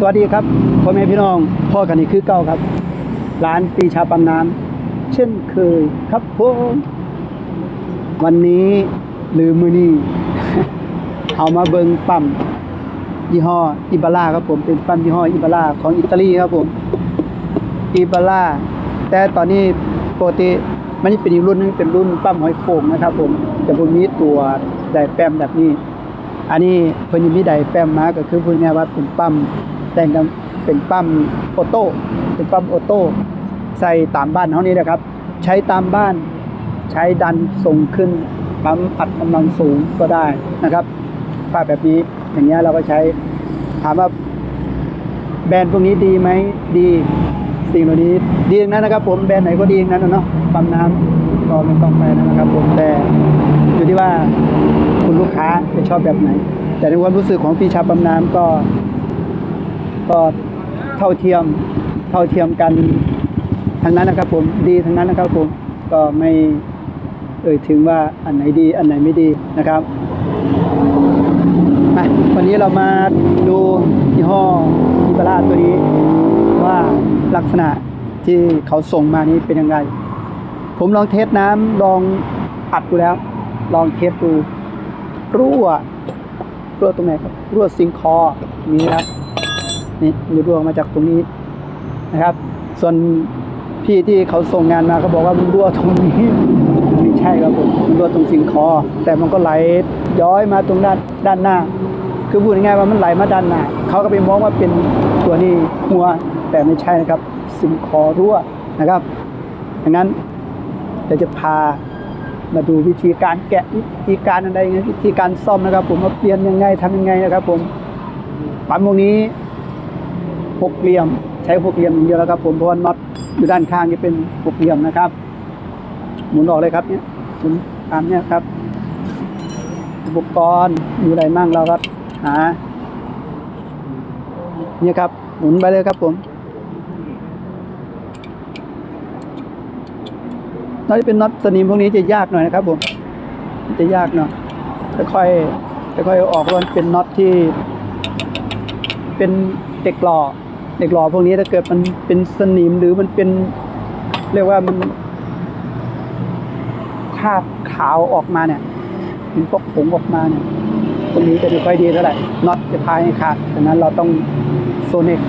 สวัสดีครับพ่อแม่พี่น้องพ่อกันนี่คือเก้าครับ ร้านปีชาปั๊มน้ำเช่นเคยครับผมวันนี้หรือมือนี้เอามาเบิงปั๊มยี่ห้ออิบาร่าครับผมเป็นปั๊มยี่ห้ออิบาร่าของอิตาลีครับผมอิบาร่าแต่ตอนนี้ปกติมันจะเป็นอีกรุ่นหนึงเป็นรุ่นปั๊มหอยโข่งนะครับ ผมแต่บนมีตัวไดแปมแบบนี้ อันนี้เพิ่นมีไดแปมมาก็คือพูดง่ายๆว่าเป็นปั๊ม แต่งกันเป็นปั๊มออโต้เป็นปั๊มออโต้ใส่ตามบ้านเฮานี่นะครับ ใช้ตามบ้านใช้ดันส่งขึ้นปั๊มอัดกำลังสูงก็ได้นะครับป้าแบบนี้อย่างเงี้ยเราก็ใช้ถามว่าแบรนด์พวกนี้ดีไหมดีสิ่งเหล่านี้ดีทั้งนั้นนะครับ ผมแบรนด์ไหนก็ดีทั้งนั้นนะเนาะปั๊มน้ำก็ไม่ต้องไปนะครับ ผมแต่อยู่ที่ว่าคุณลูกค้าจะชอบแบบไหน แต่ในความรู้สึกของปีชาปั๊มน้ำก็ ก็เท่าเทียมเท่าเทียมกันทั้งนั้นนะครับผมดีทั้งนั้นนะครับผมก็ไม่เอ่ยถึงว่าอันไหนดีอันไหนไม่ดีนะครับมาวันนี้เรามาดูยี่ห้ออิบาร่าตัวนี้ ว่าลักษณะที่เขาส่งมานี้เป็นยังไง ผมลองเทสน้ำลองอัดดูแล้ว ลองเทสดูรั่วรั่วตรงไหนครับรั่วซิงคอมีนะครับ นี่มีรั่วมาจากตรงนี้นะครับ ส่วนพี่ที่เขาส่งงานมาเขาบอกว่ามันรั่วตรงนี้ไม่ใช่ครับผมมันรั่วตรงซิงคอ แต่มันก็ไหลย้อยมาตรงด้านด้านหน้า คือพูดง่ายๆว่ามันไหลมาด้านหน้าเขาก็ไปมองว่าเป็นตัวนี้หัวแต่ไม่ใช่นะครับซิงคอรั่วนะครับดังนั้นเดี๋ยวจะพามาดูวิธีการแกะวิธีการอะไรวิธีการซ่อมนะครับ ผมว่าเปลี่ยนยังไงทำยังไงนะครับ ผมปั๊มพวกนี้ หกเหลี่ยม ใช้หกเหลี่ยมอย่างเดียวแล้วครับ ผมเพราะว่าน็อตอยู่ด้านข้างจะเป็นหกเหลี่ยมนะครับ หมุนออกเลยครับเนี่ยหมุนตามเนี่ยครับ อุปกรณ์มีอะไรมั่งเราก็หาเนี่ยครับ หมุนไปเลยครับผมน็อตที่เป็นน็อตสนิมพวกนี้จะยากหน่อยนะครับผมจะยากหน่อยค่อยๆค่อยๆออกราะมันเป็นน็อตที่ เป็นเด็กหล่อ เด็กหล่อพวกนี้ถ้าเกิดมันเป็นสนิมหรือมันเป็น เรียกว่ามันคราบขาวออกมาเนี่ยเป็นพกผงออกมาเนี่ยตรงนี้จะไม่ค่อยดีเท่าไหร่น็อตจะพายขาดดังนั้นเราต้องโซนิก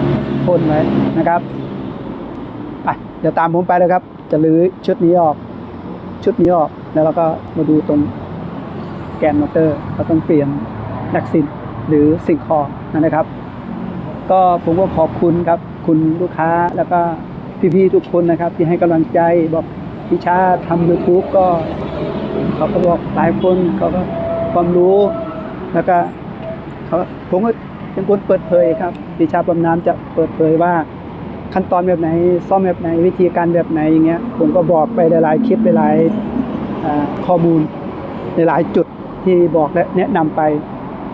พ่นไว้นะครับไปเดี๋ยวตามผมไปเลยครับ จะรื้อชุดนี้ออก ชุดนี้ออกแล้วเราก็มาดูตรงแกนมอเตอร์เราต้องเปลี่ยนดักซินหรือสิ่งคอนะครับ ก็ผมก็ขอบคุณครับ คุณลูกค้าแล้วก็พี่ๆทุกคนนะครับ ที่ให้กำลังใจบอกพิชาทำ YouTube ก็เขาก็บอกหลายคนเขาก็ความรู้ แล้วก็เขาผมก็เป็นคนเปิดเผยครับพิชาบำน้ำจะเปิดเผยว่าขั้นตอนแบบไหน ซ่อมแบบไหนวิธีการแบบไหนอย่างเงี้ยผมก็บอกไปหลายๆคลิปหลายๆข้อมูลในหลายจุดที่บอกและแนะนำไป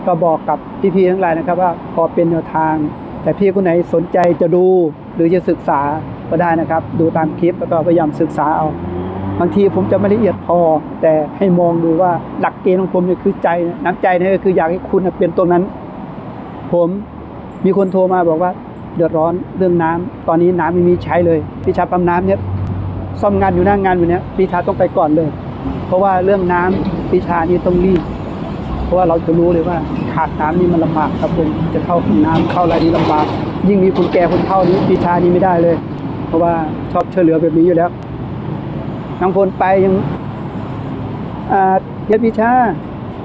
ก็บอกกับพี่ๆทั้งหลายนะครับว่าพอเป็นแนวทาง แต่พี่คนไหนสนใจจะดูหรือจะศึกษาก็ได้นะครับ ดูตามคลิปแล้วก็พยายามศึกษาเอาบางทีผมจะไม่ละเอียดพอ แต่ให้มองดูว่าหลักเกณฑ์ของผมเนี่ยคือใจน้ำใจนี่ก็คืออยากให้คุณเป็นตัวนั้น ผมมีคนโทรมาบอกว่า เดือดร้อนเรื่องน้ำตอนนี้น้ำไม่มีใช้เลยพี่ชาปั๊มน้ำเนี่ยซ่อมงานอยู่หน้างงานอยู่เนี้ยพี่ชาต้องไปก่อนเลย เพราะว่าเรื่องน้ำพี่ชานี่ต้องรีบ เพราะว่าเราจะรู้เลยว่าขาดน้ำนี่มันลำบากครับผมจะเข้าห้องน้ำเข้าอะไรนี่ลำบาก ยิ่งมีคนแก่คนเฒ่านี้ปีชานี่ไม่ได้เลย เพราะว่าชอบช่วยเหลือแบบนี้อยู่แล้วน้องพลไปยังอ่าเดี๋ยวปีชา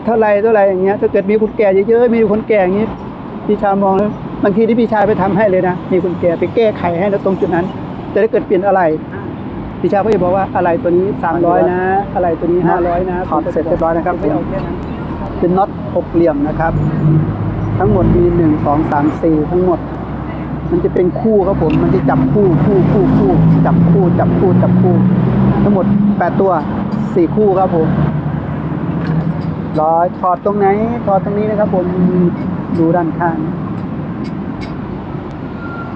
เท่าไรเท่าไรอย่างเงี้ยถ้าเกิดมีคนแก่เยอะๆมีคนแก่อย่างงี้ปีชามองแล้วบางทีที่ปีชาไปทำให้เลยนะ มีคนแก่ไปแก้ไขให้ตรงจุดนั้นแต่ถ้าเกิดเปลี่ยนอะไรปีชาก็จะบอกว่าอะไรตัวนี้สามร้อยนะ อะไรตัวนี้ห้าร้อยนะถอดเสร็จเรียบร้อยนะครับไม่เอาแค่นั้น เป็นน็อตหกเหลี่ยมนะครับ ทั้งหมดมีหนึ่งสองสามสี่ทั้งหมด มันจะเป็นคู่ครับผม มันจะจับคู่คู่คู่คู่จับคู่จับคู่จับคู่ ทั้งหมดแปดตัวสี่คู่ครับผมร้อยถอดตรงไหนถอดตรงนี้นะครับผมดูด้านข้าง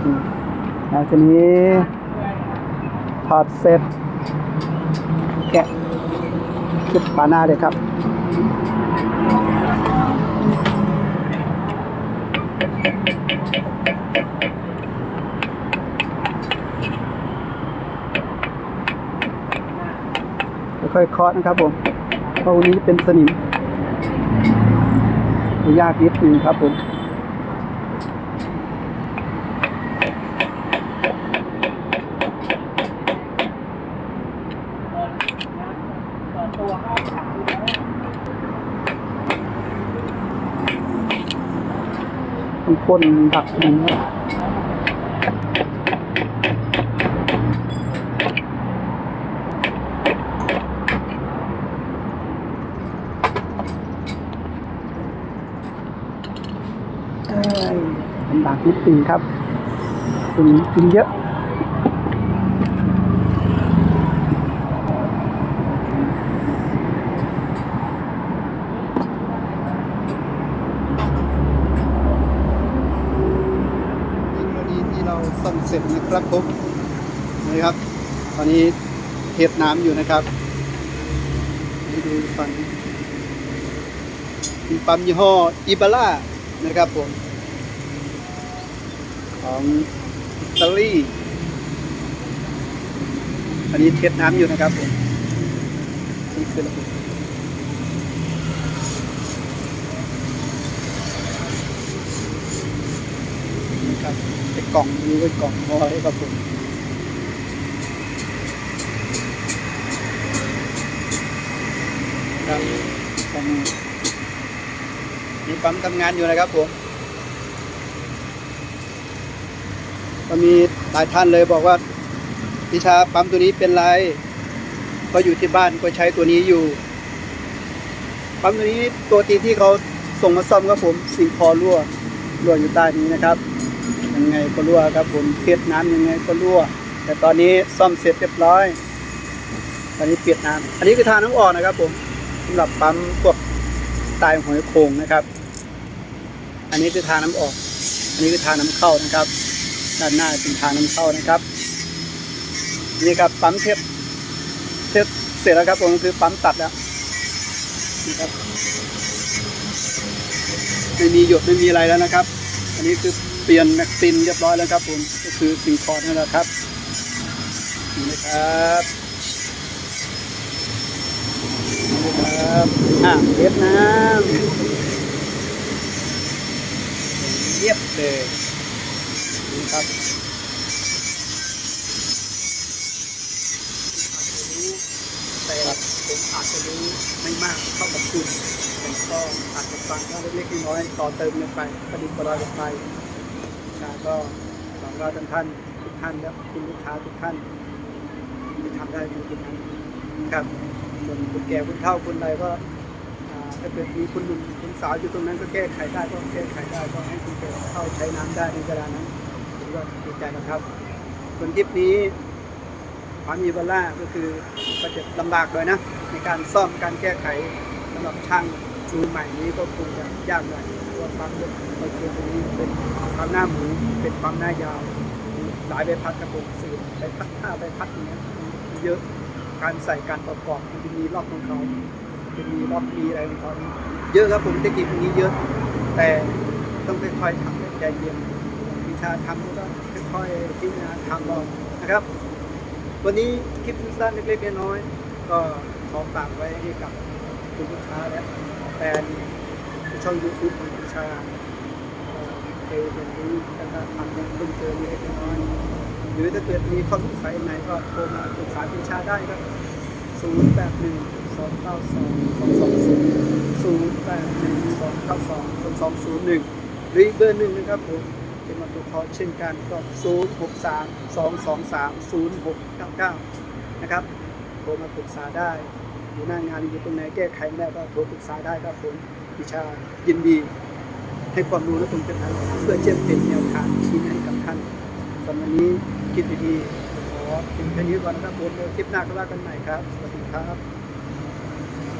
อืมแล้วทีนี้ถอดเสร็จแกะชุดฝาหน้าเลยครับ ค่อยๆเคาสนะครับผมเพราะวันนี้เป็นสนิมยากนิดนึงครับผม มันข้นดักมันครับเอ้ยลำบากนิดนึงครับคุณกินเยอะ ในกรณีที่เราซ่อมเสร็จ นะครับผมนี่ครับ ตอนนี้เทปน้ำอยู่นะครับนี่ดูฝั่งนี้เป็นปั๊มยี่ห้ออิบาร่านะครับผม ของอิตาลีอันนี้เทปน้ำอยู่นะครับผมนี่คือระบบนะครับเกล่องนี้เป็นกล่องพอให้ครับผมครับตรงนี้มีปั๊มทำงานอยู่นะครับผมก็มีหลายท่านเลยบอกว่าพิชาปั๊มตัวนี้เป็นไร ก็อยู่ที่บ้านก็ใช้ตัวนี้อยู่ ปั๊มตัวนี้ตัวตีที่เขาส่งมาซ่อมครับผมสิ่งคอรั่วรั่วอยู่ใต้นี้นะครับ ยังไงก็รั่วครับผมเทสน้ำยังไงก็รั่ว แต่ตอนนี้ซ่อมเสร็จเรียบร้อย ตอนนี้เปียนน้ำอันนี้คือทาน้ำออกนะครับผมสำหรับปั๊มพวกตายหอยโขงนะครับ อันนี้คือทาน้ำออก อันนี้คือทาน้ำเข้านะครับ ด้านหน้าเป็นทาน้ำเข้านะครับ นี่ครับปั๊มเทปเทปเสร็จแล้วครับผมคือปั๊มตัดแล้วนี่ครับไม่มีหยดไม่มีอะไรแล้วนะครับ อันนี้คือ เปลี่ยนแม็กซินเรียบร้อยแล้วครับผมก็คือสิ่งคอร์ดนั่นแหละครับนี่นะครับนี่นะครับอะเทปน้ำเรียบเลยนี่ครับแต่ผมอาจจะรู้ไม่มากเท่ากับคุณผมก็อาจจะฟังว่าเล็กๆน้อยๆต่อเติมกันไปประดิษฐ์ประดอยกันไปาก็หวังว่าท่านท่านทุกท่านและคุณลูกค้าทุกท่านที่ทำได้ในจุดนั้ครับส่วนคุณแก่คุณเฒ่าคุณใดก็ถ้าเกิดมีคุณหนุ่มคุณสาวอยู่ตรงนั้นก็แก้ไขได้ก็แก้ไขได้ก็ให้คุณแก่เข้าใช้น้ำได้ในเวลานั้นผมก็ดีใจนะครับส่วนทริปนี้ความมีเวลาก็คือก็จะลำบากหน่อยนะในการซ่อมการแก้ไขสำหรับช่างมือใหม่นี้ก็คงจะยากหน่อย ว่าความเร็วก็คือตรงนี้เป็นความหน้าหมูเป็นความหน้ายาวหลายใบพัดกระปุกสื่อใบพัดห้าใบพัดอย่างเงี้ยเยอะการใส่การประกอบมันจะมีรอบของเขาจะมีรอบมีอะไรของเขาเยอะครับผมเทคนิคตรงนี้เยอะ แต่ต้องค่อยๆทำใจเย็นวิชาทำก็ค่อยๆพิจารณาทำลองนะครับ วันนี้คลิปสั้นๆเล็กๆน้อยๆก็ขอฝากไว้ให้กับคุณลูกค้าและแฟนช่องยูทูบ ของพิชาเอ่อไปเรียนรู้และก็ทำอย่างเพิ่มเติมเล็กน้อยหรือถ้าเกิดมีข้อสงสัยไหนก็โทรมาปรึกษาพิชาได้ครับ0 8 1 2 9 2 2 2 0 0 8 1 2 9 2 2 2 0 1 หรืออีกเบอร์หนึ่งนะครับผมเป็นมาตัวคอเช่นกันก็ 0 6 3 2 2 3 0 6 9 9 นะครับโทรมาปรึกษาได้อยู่หน้างานอยู่ตรงไหนแก้ไขไม่ได้ก็โทรปรึกษาได้ครับผมวิชายินดี ให้ความรู้และผมจะทำเพื่อเชื่อมเป็นแนวทางชี้ให้กับท่านสำหรับวันนี้คิดดีๆขอถึงแค่นี้ก่อนนะครับผมเดี๋ยวคลิปหน้าก็ว่ากันใหม่ครับ สวัสดีครับ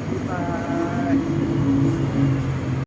บ๊ายบาย